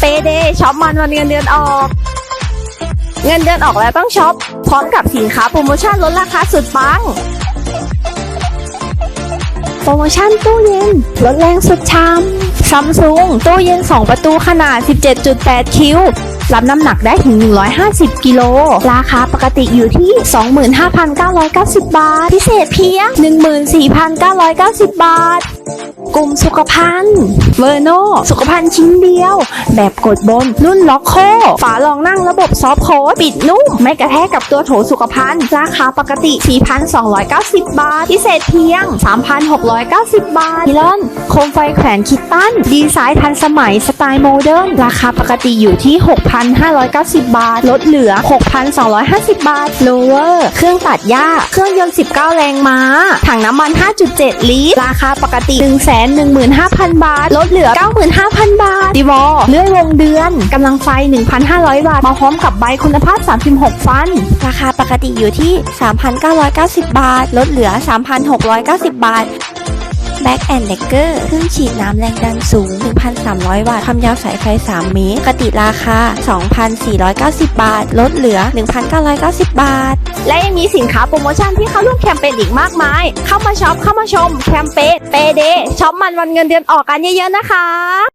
เปเดช็อปมันวันเงินเดือนออก เงินเดือนออกแล้วต้องช็อป พร้อมกับสินค้าโปรโมชั่นลดราคาสุดปัง โปรโมชั่นตู้เย็นลดแรงสุดชามซัมซุงตู้เย็น 2 ประตูขนาด 17.8 คิวรับน้ำหนักได้ถึง 150 กิโล ราคาปกติอยู่ที่ 25,990 บาท พิเศษเพียง 14,990 บาท กลุ่มสุขภัณฑ์เวอร์โนสุขภัณฑ์ชิ้นเดียว แบบกดบนรุ่นล็อกโค ฝารองนั่งระบบซอฟโคปิดนุ่ม ไม่กระแทกกับตัวโถสุขภัณฑ์ราคาปกติ 4,290 บาท พิเศษเพียง 3,690 บาทพิลอน โคมไฟแขวนคิตตัน ดีไซน์ทันสมัยสไตล์โมเดิร์นราคาปกติอยู่ที่ 6,590 บาท ลดเหลือ 6,250 บาทโลเวอร์เครื่องตัดหญ้า เครื่องยนต์ 19 แรงม้า ถังน้ำมัน 5.7 ลิตร ราคาปกติ115,000 บาท ลดเหลือ 95,000 บาท ดีวอเลื่อยวงเดือน กำลังไฟ 1,500 บาท มาพร้อมกับใบคุณภาพ 36 ฟัน ราคาปกติอยู่ที่ 3,990 บาท ลดเหลือ 3,690 บาท Back and Decker เครื่องฉีดน้ำแรงดันสูง 1,300 วัตต์ ความยาวสายไฟ 3 เมตรปกติราคา 2,490 บาท ลดเหลือ 1,990 บาท และยังมีสินค้าโปรโมชั่นที่เข้าร่วมแคมเปญอีกมากมาย เข้ามาช็อป เข้ามาชม แคมเปญเปเดช็อปมันวันเงินเดือนออกกันเยอะๆนะคะ